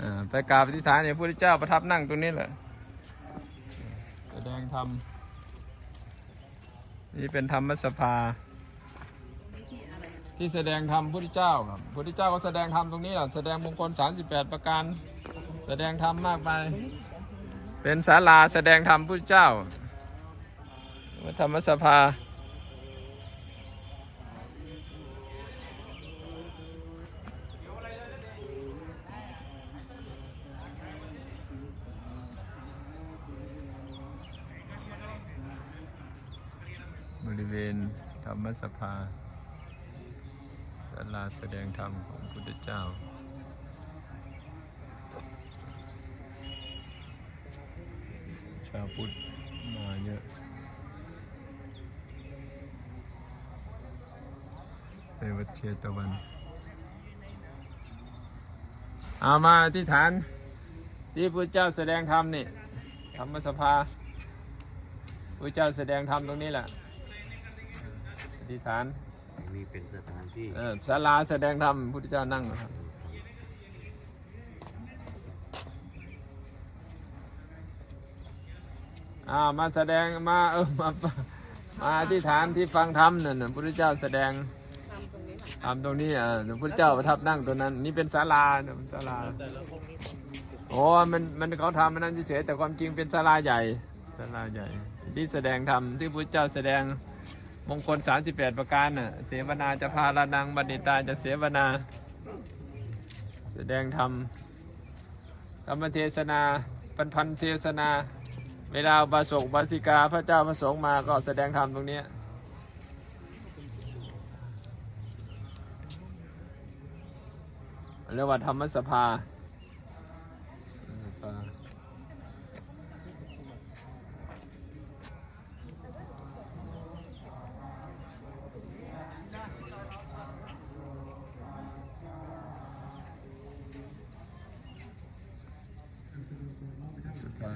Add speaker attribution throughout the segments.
Speaker 1: อ่าไปกราบอธิษฐานเนี่ยพระพุทธเจ้าประทับนั่งตรงนี้แหละแสดงธรรมนี่เป็นธรรมสภา ที่แสดงธรรมพระพุทธเจ้าครับพระพุทธเจ้าก็แสดงธรรมตรงนี้แหละแสดงมงคล 38 ประการ แสดงธรรมมากมายเป็นศาลาแสดงธรรมพระพุทธเจ้าวัดธรรมสภา ริเวณธรรมสภาศาลาแสดงธรรมของพระพุทธเจ้า ชาวพุทธมาเยอะไปวัดเชตวัน เอามาที่ฐานที่พระเจ้าแสดงธรรมนี่ธรรมสภาพระเจ้าแสดงธรรมตรงนี้แหละ อธิษฐาน
Speaker 2: นี่เป็นสถานที่
Speaker 1: เออศาลาแสดงธรรมพุทธเจ้านั่งนะครับอ่ามาแสดงมาเออมามาอธิษฐานที่ฟังธรรมนั่นน่ะพุทธเจ้าแสดงธรรมตรงนี้อ่าพระพุทธเจ้าประทับนั่งตรงนั้น นี่เป็นศาลาเนี่ยเป็นศาลาโอ้มันมันเขาทำมันนั้นเฉยๆแต่ความจริงเป็นศาลาใหญ่ศาลาใหญ่ ที่แสดงธรรมที่พระพุทธเจ้าแสดง มงคล 38 ประการน่ะ เสวนาจะพาลานังบัณฑิตาจะเสวนา แสดงธรรม ธรรมเทศนาปันพันเทศนา เวลาบาสกบาสิกาพระเจ้าพระสงฆ์มาก็แสดงธรรมตรงนี้เรียกว่าธรรมสภา สภา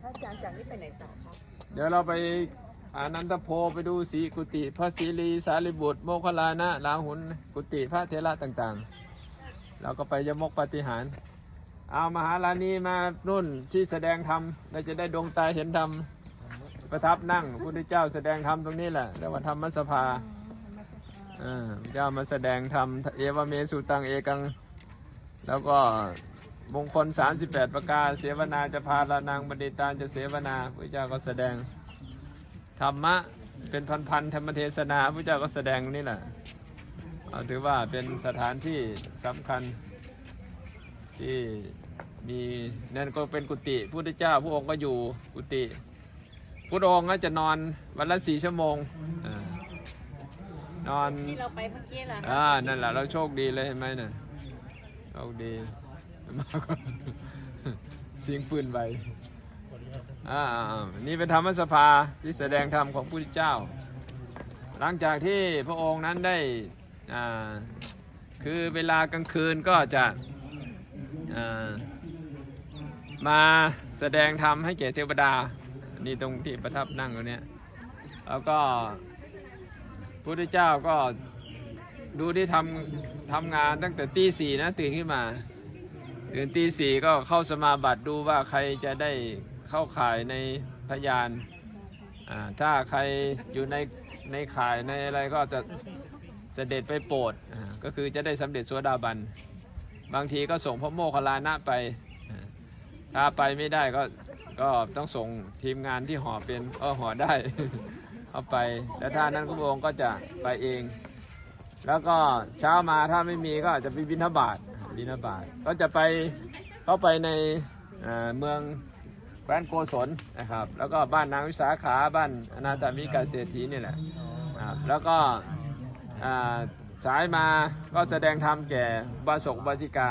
Speaker 3: พระอา จารย์จากนี้ไปไหนต่อครับ
Speaker 1: เดี๋ยวเราไปอานันตโพไปดูสีกุฏิพระศิรีสารีบุตร โมคลานะลาหุนกุฏิพระเทระต่างๆ เราก็ไปยมกปฏิหาร เอามหาลานีมานุ่นที่แสดงธรรมเราจะได้ดวงตาเห็นธรรมประทับนั่งพระพุทธเจ้าแสดงธรรมตรงนี้แหละเรียกว่าธรรมสภาอ่าพระเจ้ามาแสดงธรรมเอวเมสุตังเอกัง แล้วก็ มงคล 38 ประการ เสวนาจะพาลานางบัณฑิตาจะเสวนาพระเจ้าก็แสดง ธรรมะเป็นพันๆธรรมเทศนาพระเจ้าก็แสดงนี่แหละเอาถือว่าเป็นสถานที่สำคัญที่มีนั่นก็เป็นกุฏิพระพุทธเจ้าพระองค์ก็อยู่กุฏิพระองค์ก็จะนอนวันละสี่ชั่วโมงอานอน
Speaker 3: ที่เราไปเมื่อกี้เหรอ
Speaker 1: อ่านั่นแหละเราโชคดีเลยเห็นไหมเนี่ยโชคดี มาก่เสียงปืนไปอ่านี่เป็นธรรมสภาที่แสดงธรรมของพระพุทธเจ้า หลังจากที่พระองค์นั้นได้อ่าคือเวลากลางคืนก็จะอ่ามาแสดงธรรมให้แก่เทวดา นี่ตรงที่ประทับนั่งอยู่เนี่ยแล้วก็พระพุทธเจ้าก็ดูที่ทำทำงานตั้งแต่ตีสี่นะตื่นขึ้นมา ตื่นตีสี่ก็เข้าสมาบัติดูว่าใครจะได้เข้าข่ายในพยาน ถ้าใครอยู่ในในข่ายในอะไรก็จะเสด็จไปโปรดก็คือจะได้สำเร็จโสดาบัน บางทีก็ส่งพระโมคคัลลานะไป ถ้าไปไม่ได้ก็ก็ต้องส่งทีมงานที่ห่อเป็นเออห่อได้เอาไป แล้วถ้านั้นพระองค์ก็จะไปเอง แล้วก็เช้ามาถ้าไม่มีก็อาจจะไปบิณฑบาต บิณฑบาตก็จะไปเข้าไปในเมืองแคว้นโกศลนะครับ แล้วก็บ้านนางวิสาขาบ้านอนาถามิกาเศรษฐีนี่แหละครับแล้วก็สายมาก็แสดงธรรมแก่บาศกบาจิกา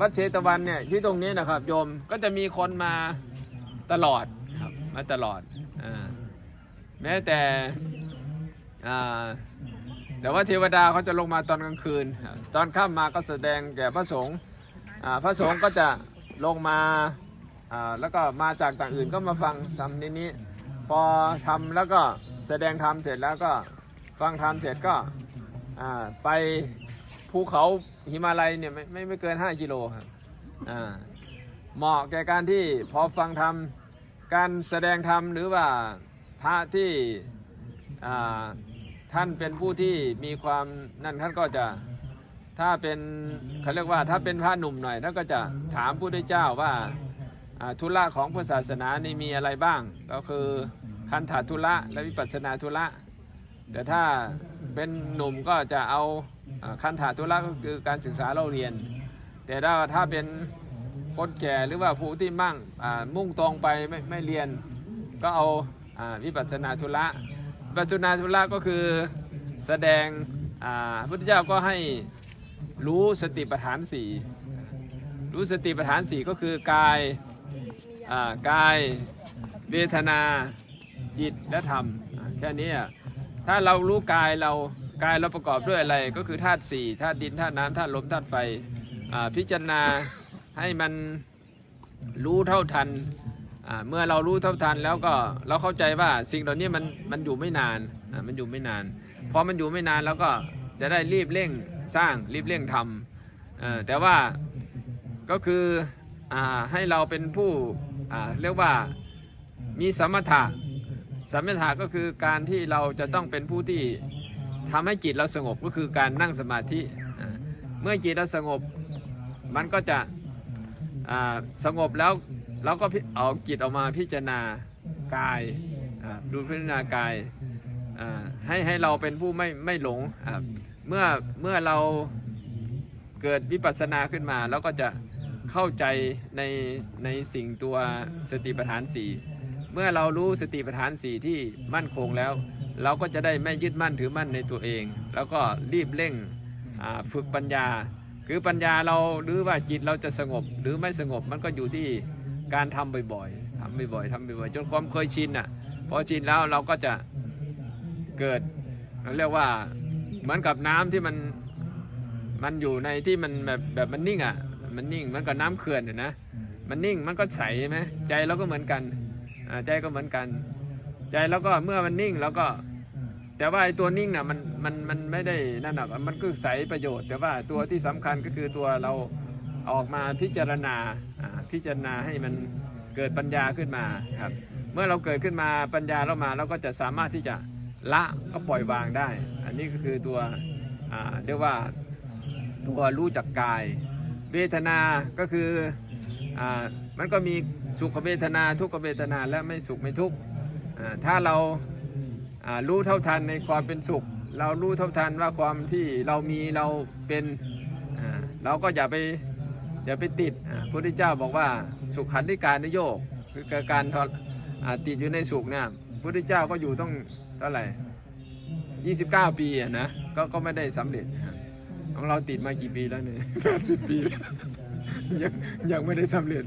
Speaker 1: วัดเชตวันเนี่ยที่ตรงนี้นะครับโยมก็จะมีคนมาตลอดครับมาตลอดอแม้แต่ แต่ว่าเทวดาเขาจะลงมาตอนกลางคืน ตอนค่ำมมาก็แสดงแก่พระสงฆ์พระสงฆ์ก็จะลงมาแล้วก็มาจากต่างอื่นก็มาฟังซ้ำนี้นี้พอทำแล้วก็แสดงธรรมเสร็จแล้วก็ฟังธรรมเสร็จก็ไปภูเขาหิมาลัยเนี่ยไม่ไม่ไม่เกิน 5 กิโลครับอ่าเหมาะแก่การที่พอฟังธรรมการแสดงธรรมหรือว่าพระที่อ่า ท่านเป็นผู้ที่มีความนั่นท่านก็จะถ้าเป็นเขาเรียกว่าถ้าเป็นพระหนุ่มหน่อยท่านก็จะถามผู้ได้เจ้าว่าธุระของพุทธศาสนานี่มีอะไรบ้าง ก็คือคันถาธุระและวิปัสสนาธุระแต่ถ้าเป็นหนุ่มก็จะเอาคันถาธุระก็คือการศึกษาเราเรียน แต่ถ้าถ้าเป็นคนแก่หรือว่าผู้ที่มั่งมุ่งตรงไปไม่ไม่เรียน ก็เอาอวิปัสสนาธุระ ปัสสนาธุระก็คือแสดงพระพุทธเจ้าก็ให้รู้สติปัฏฐานสี่รู้สติปัฏฐานสี่ก็คือกายกายเวทนาจิตและธรรมแค่นี้ถ้าเรารู้กายเรากายเราประกอบด้วยอะไรก็คือธาตุสี่ธาตุดินธาตุน้ำธาตุลมธาตุไฟพิจารณาให้มันรู้เท่าทัน เมื่อเรารู้เท่าทันแล้วก็เราเข้าใจว่าสิ่งเหล่านี้มันมันอยู่ไม่นานมันอยู่ไม่นานพอมันอยู่ไม่นานแล้วก็จะได้รีบเร่งสร้างรีบเร่งทำแต่ว่าก็คืออให้เราเป็นผู้เรียกว่ามีสมถะสมถะก็คือการที่เราจะต้องเป็นผู้ที่ทำให้จิตเราสงบก็คือการนั่งสมาธิเมื่อจิตเราสงบมันก็จะสงบแล้ว เราก็เอาจิตออกมาพิจารณากายดูพิจารณากายให้ให้เราเป็นผู้ไม่ไม่หลงเมื่อเมื่อเราเกิดวิปัสสนาขึ้นมาเราก็จะเข้าใจในในสิ่งตัวสติปัฏฐานสี่เมื่อเรารู้สติปัฏฐานสี่ที่มั่นคงแล้ว เราก็จะได้ไม่ยึดมั่นถือมั่นในตัวเอง แล้วก็รีบเร่งฝึกปัญญา คือปัญญาเราหรือว่าจิตเราจะสงบหรือไม่สงบมันก็อยู่ที่ การทำบ่อยๆทำบ่อยๆทำบ่อยๆจนความเคยชินอะพอชินแล้วเราก็จะเกิดเขาเรียกว่าเหมือนกับน้ำที่มันมันอยู่ในที่มันแบบแบบมันนิ่งอะมันนิ่งมันก็น้ำเขื่อนน่ะนะ มันนิ่งมันก็ใสใช่ไหมใจเราก็เหมือนกันใจก็เหมือนกัน ใจเราก็เมื่อมันนิ่งแล้วก็ แต่ว่าไอ้ตัวนิ่งน่ะมันมันมันไม่ได้นั่นหรอกมันก็ใสประโยชน์ แต่ว่าตัวที่สำคัญก็คือตัวเรา ออกมาพิจารณาพิจารณาให้มันเกิดปัญญาขึ้นมาครับเมื่อเราเกิดขึ้นมาปัญญาเรามาเราก็จะสามารถที่จะละก็ปล่อยวางได้ อันนี้ก็คือตัวเรียกว่าตัวรู้จักกาย เวทนา ก็คืออมันก็มีสุขเวทนาทุกขเวทนาและไม่สุขไม่ทุกข์ถ้าเรารู้เท่าทันในความเป็นสุข เรารู้เท่าทันว่าความที่เรามีเราเป็นเราก็อย่าไป อย่าไปติดพระพุทธเจ้าบอกว่าสุขขันธิการนโยกคือการทอติดอยู่ในสุขเนี่ยพระพุทธเจ้าก็อยู่ต้องเท่าไหร่ 29 ปีอะนะก็ก็ไม่ได้สำเร็จของเราติดมากี่ปีแล้วเนี่ย80ปีแล้วยังยังไม่ได้สำเร็จ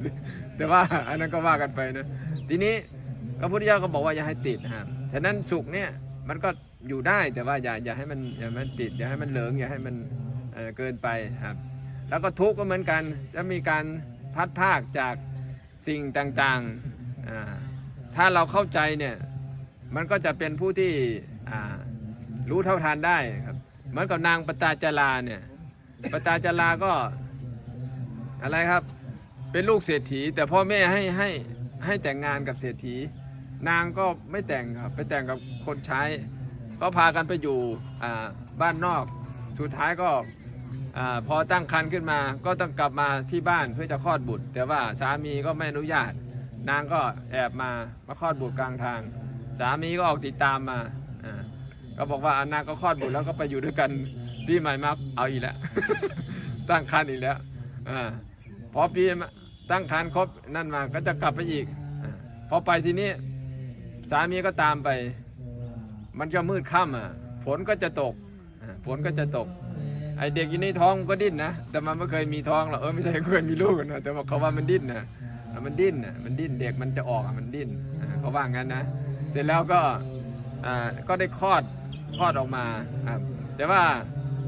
Speaker 1: แต่ว่าอันนั้นก็ว่ากันไปนะทีนี้พระพุทธเจ้าก็บอกว่าอย่าให้ติดนะครับฉะนั้นสุขเนี่ยมันก็อยู่ได้แต่ว่าอย่าอย่าให้มันอย่าให้มันติด อย่าให้มันเหลิงอย่าให้มันเกินไปครับ แล้วก็ทุกข์ก็เหมือนกัน จะมีการพัดภาคจากสิ่งต่างๆ ถ้าเราเข้าใจเนี่ยมันก็จะเป็นผู้ที่รู้เท่าทานได้ครับเหมือนกับนางปตาจาราเนี่ยปตาจาราก็อะไรครับเป็นลูกเศรษฐี แต่พ่อแม่ให้ให้ให้แต่งงานกับเศรษฐี นางก็ไม่แต่งครับไปแต่งกับคนใช้ ก็พากันไปอยู่บ้านนอก สุดท้ายก็ พอตั้งครรภ์ขึ้นมาก็ต้องกลับมาที่บ้านเพื่อจะคลอดบุตร แต่ว่าสามีก็ไม่อนุญาต นางก็แอบมามาคลอดบุตรกลางทาง สามีก็ออกติดตามมาก็บอกว่าอนางก็คลอดบุตรแล้วก็ไปอยู่ด้วยกันพี่ใหม่มาเอาอีกแล้วตั้งครรภ์อีกแล้วอพอปีตั้งครรภ์ครบนั่นมาก็จะกลับไปอีกอพอไปทีนี้สามีก็ตามไป มันก็มืดค่ำอะฝนก็จะตกฝนก็จะตก ไอเด็กอยู่ในท้องมันก็ดิ้นนะ แต่มันไม่เคยมีท้องหรอกเออไม่ใช่เคยมีลูกนะแต่ว่าเขาว่ามันดิ้นนะมันดิ้นนะมันดิ้นเด็กมันจะออกอะมันดิ้นเขาว่างั้นนะ เสร็จแล้วก็อ่าก็ได้คลอดคลอดออกมาครับแต่ว่า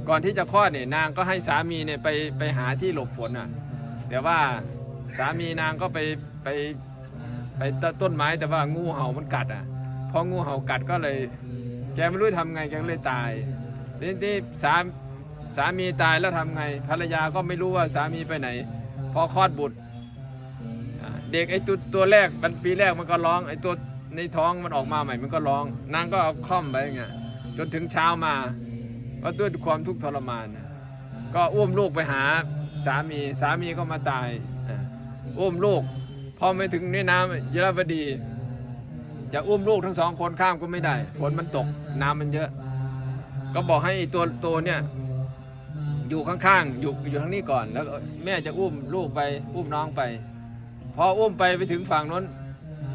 Speaker 1: ก่อนที่จะคลอดเนี่ยนางก็ให้สามีเนี่ยไปไปหาที่หลบฝนอะแต่ว่าสามีนางก็ไปไปไปต้นไม้แต่ว่างูเห่ามันกัดอะพองูเห่ากัดก็เลย แกไม่รู้ทำไงแกเลยตายทีนี้สาม สามีตายแล้วทำไง ภรรยาก็ไม่รู้ว่าสามีไปไหน พอคลอดบุตร เด็กไอ้ตัวตัวแรกมันปีแรกมันก็ร้องไอ้ตัวในท้องมันออกมาใหม่มันก็ร้อง นางก็เอาค่อมไปอย่างเงี้ยจนถึงเช้ามา ก็ด้วยความทุกข์ทรมาน ก็อุ้มลูกไปหาสามีสามีก็มาตายอุ้มลูกพอไม่ถึงในน้ำยรบดี จะอุ้มลูกทั้งสองคนข้ามก็ไม่ได้ฝนมันตกน้ำมันเยอะ ก็บอกให้ตัวตัวเนี่ย อยู่ข้างๆ อยู่อยู่ทางนี้ก่อน แล้วแม่จะอุ้มลูกไป อุ้มน้องไป พออุ้มไปไปถึงฝั่งนู้น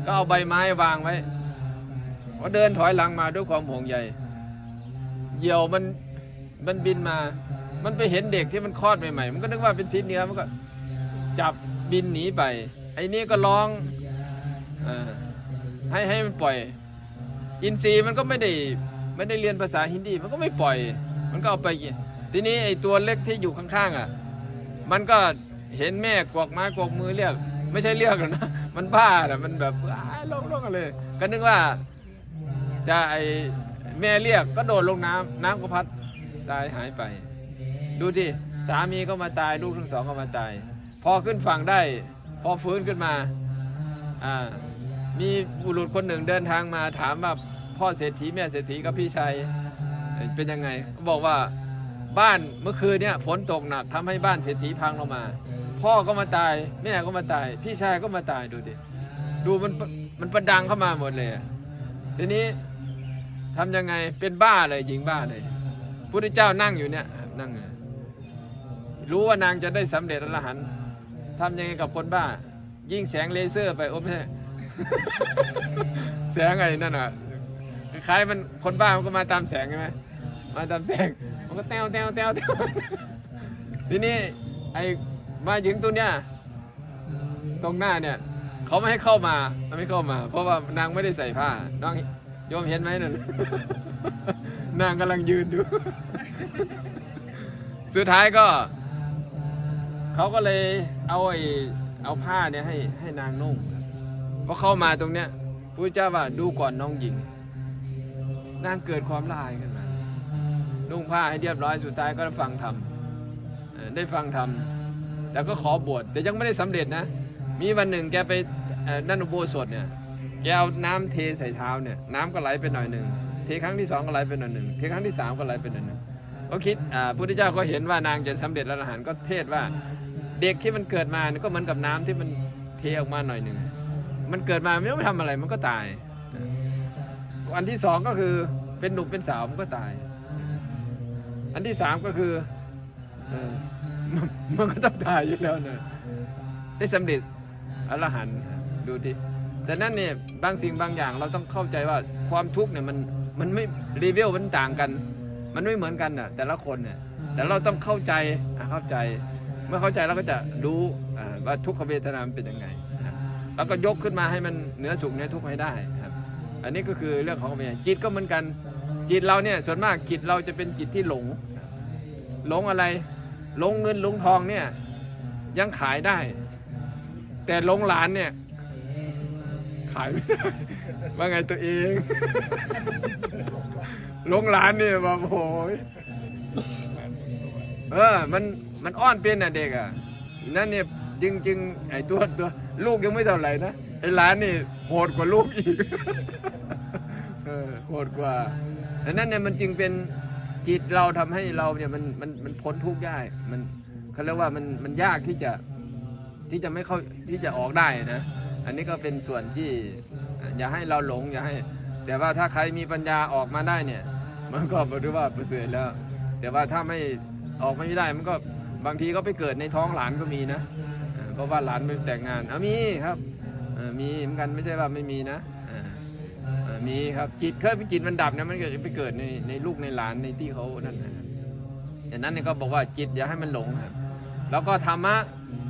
Speaker 1: ก็เอาใบไม้วางไว้ก็เดินถอยหลังมาด้วยความห่วงใยเหยี่ยวมันมันบินมา มันไปเห็นเด็กที่มันคลอดใหม่ๆ มันก็นึกว่าเป็นชิ้นเนื้อมันก็จับบินหนีไป ไอ้นี่ก็ร้องออให้ให้มันปล่อย อินทรีย์มันก็ไม่ได้ไม่ได้เรียนภาษาฮินดี มันก็ไม่ปล่อย มันก็เอาไปกิน ทีนี้ไอตัวเล็กที่อยู่ข้างๆอะ มันก็เห็นแม่กวกไม้กวกมือเรียก ไม่ใช่เรียกหรอกนะ มันบ้าอะมันแบบลงลงกันเลย ก็นึกว่า จะไอแม่เรียกก็โดดลงน้ำน้ำก็พัดตายหายไป ดูที่สามีก็มาตายลูกทั้งสองก็มาตาย พอขึ้นฝั่งได้ พอฟื้นขึ้นมาอ่ามีบุรุษคนหนึ่งเดินทางมาถามว่าพ่อเศรษฐีแม่เศรษฐีกับพี่ชายเป็นยังไง บอกว่า บ้านเมื่อคืนเนี่ยฝนตกหนักทำให้บ้านเศรษฐีพังลงมา พ่อก็มาตาย แม่ก็มาตาย พี่ชายก็มาตายดูดิดูมันมันประดังเข้ามาหมดเลยอะทีนี้ทำยังไงเป็นบ้าเลยหญิงบ้าเลยพุทธเจ้านั่งอยู่เนี่ยนั่งอยู่รู้ว่านางจะได้สำเร็จอรหันต์ทำยังไงกับคนบ้า ยิงแสงเลเซอร์ไปโอ้ไม่ใช่แสงไอ้นั่นอะคล้ายๆมันคนบ้ามันก็มาตามแสงใช่ไหม มาตามแสงมันก็แต้วแต้วแต้วแต้วทีนี้ไอ้มาหญิงตัวเนี้ยตรงหน้าเนี่ยเขาไม่ให้เข้ามาไม่เข้ามา เพราะว่านางไม่ได้ใส่ผ้าน้องโยมเห็นไหมนั่นนางกำลังยืนอยู่สุดท้ายก็ เขาก็เลยเอาไอ้เอาผ้าเนี่ยให้ให้นางนุ่งพอเข้ามาตรงเนี้ยพระเจ้าว่าดูก่อนน้องหญิง นางเกิดความละอายขึ้นมา นุ่งผ้าให้เรียบร้อยสุดท้ายก็ได้ฟังธรรมได้ฟังธรรมแต่ก็ขอบวชแต่ยังไม่ได้สำเร็จนะ มีวันหนึ่งแกไปนั่นอุโบสถเนี่ยแกเอาน้ำเทใส่เท้าเนี่ยน้ำก็ไหลไปหน่อยหนึ่งเทครั้งที่สองก็ไหลไปหน่อยหนึ่งเทครั้งที่สามก็ไหลไปหน่อยหนึ่งก็คิดพุทธเจ้าก็เห็นว่านางจะสำเร็จอรหันต์ก็เทศว่าเด็กที่มันเกิดมาก็เหมือนกับน้ำที่มันเทออกมาหน่อยหนึ่งมันเกิดมาไม่ต้องทำอะไรมันก็ตาย อันที่สองก็คือเป็นหนุ่มเป็นสาวมันก็ตาย อันที่สามก็คือมันก็ต้องตายอยู่แล้วนะได้สำเร็จอรหันต์ดูดิฉะนั้นเนี่ยบางสิ่งบางอย่างเราต้องเข้าใจว่าความทุกข์เนี่ยมันมันไม่รีเวลมันต่างกัน มันไม่เหมือนกันน่ะแต่ละคนเนี่ยแต่เราต้องเข้าใจเข้าใจ เมื่อเข้าใจเราก็จะรู้ว่าทุกขเวทนามันเป็นยังไงแล้วก็ยกขึ้นมาให้มันเหนือสุขเหนือทุกข์ให้ได้ครับ อันนี้ก็คือเรื่องของเมียจิตก็เหมือนกัน จิตเราเนี่ยส่วนมากจิตเราจะเป็นจิตที่หลง หลงอะไร หลงเงินหลงทองเนี่ยยังขายได้ แต่หลงหลานเนี่ย ขายไม่ได้ว่าไงตัวเองหลงหลานเนี่ยว่าโอ้ยเออ มันมันอ้อนเป็นอะเด็กอะนั่นเนี่ยจึงจึงไอ้ตัวตัว ลูกยังไม่เท่าไหร่นะไอ้หลานนี่โหดกว่าลูกอีกเออโหดกว่า ดังนั้นเนี่ยมันจึงเป็นจิตเราทำให้เราเนี่ยมันมันมันพ้นทุกข์ยากมันเขาเรียกว่ามันมันยากที่จะที่จะไม่เข้าที่จะออกได้นะ อันนี้ก็เป็นส่วนที่อย่าให้เราหลงอย่าให้ แต่ว่าถ้าใครมีปัญญาออกมาได้เนี่ย มันก็ถือว่าประเสริฐแล้ว แต่ว่าถ้าไม่ออกไม่ได้มันก็บางทีก็ไปเกิดในท้องหลานก็มีนะอ่าเพราะว่าหลานไม่แต่งงานอะมีครับมีเหมือนกันไม่ใช่ว่าไม่มีนะ มีครับจิตเคยจิตมันดับเนี่ยมันเก็จะไปเกิดในในลูกในหลานในที่เขานั่นนะครับอย่างนั้นเนี่ยก็บอกว่าจิตอย่าให้มันหลงครับแล้วก็ธรรมะ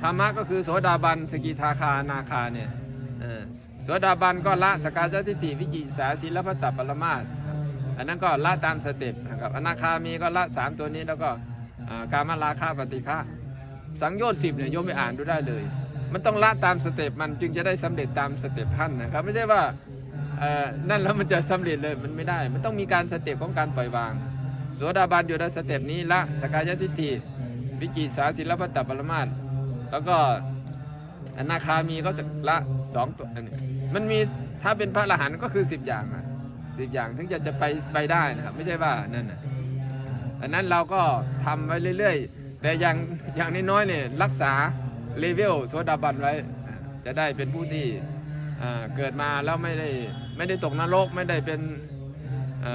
Speaker 1: ธรรมะก็คือโสดาบันสกิทาคาอนาคาเนี่ยโสดาบันก็ละสกายทิฏฐิวิจิกิจฉาศีลพัตตปรมาสอันนั้นก็ละตามสเต็ปนะครับอนาคามีก็ละสามตัวนี้แล้วก็การมาราคาปฏิฆะสังโยชน์สิบเนี่ยโยมไปอ่านดูได้เลย มันต้องละตามสเต็ปมันจึงจะได้สำเร็จตามสเต็ปท่านนะครับไม่ใช่ว่า เอ่อนั่นแล้วมันจะสำเร็จเลยมันไม่ได้ มันต้องมีการสเต็ปของการปล่อยวางโสดาบันอยู่ในสเต็ปนี้ละสกายทิฏฐิวิจิสาสิลปัตตปรมาต์แล้วก็อนาคามีก็จะละสองตัวนนี้มันมีถ้าเป็นพระอรหันต์ก็คือ 10 อย่างอะสิบอย่างถึงจะจะไปไปได้นะครับ ไม่ใช่ว่านั่นนะอันนั้นเราก็ทำไว้เรื่อย ๆ แต่อย่างอย่างน้อยๆเนี่ยรักษาเลเวลโสดาบันไว้ จะได้เป็นผู้ที่เกิดมาแล้วไม่ได้ ไม่ได้ตกนรกไม่ได้เป็น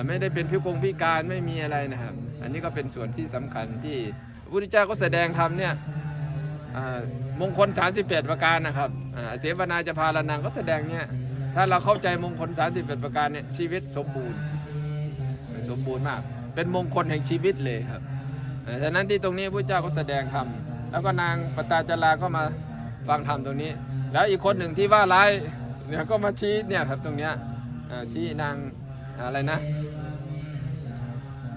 Speaker 1: ไม่ได้เป็นพิกงพิการไม่มีอะไรนะครับ อันนี้ก็เป็นส่วนที่สำคัญที่พระพุทธเจ้าก็แสดงธรรมเนี่ยอ่ามงคล 38 ประการนะครับอ่าเสวนาจะพาลานังก็แสดงเนี่ยถ้าเราเข้าใจมงคล 38 ประการเนี่ยชีวิตสมบูรณ์สมบูรณ์มาก เป็นมงคลแห่งชีวิตเลยครับอ่าฉะนั้นที่ตรงนี้พระเจ้าก็แสดงธรรมแล้วก็นางปตาจาราก็มาฟังธรรมตรงนี้ แล้วอีกคนหนึ่งที่ว่าร้ายเนี่ยก็มาชี้เนี่ยครับตรงเนี้ย ที่นางอะไรนะ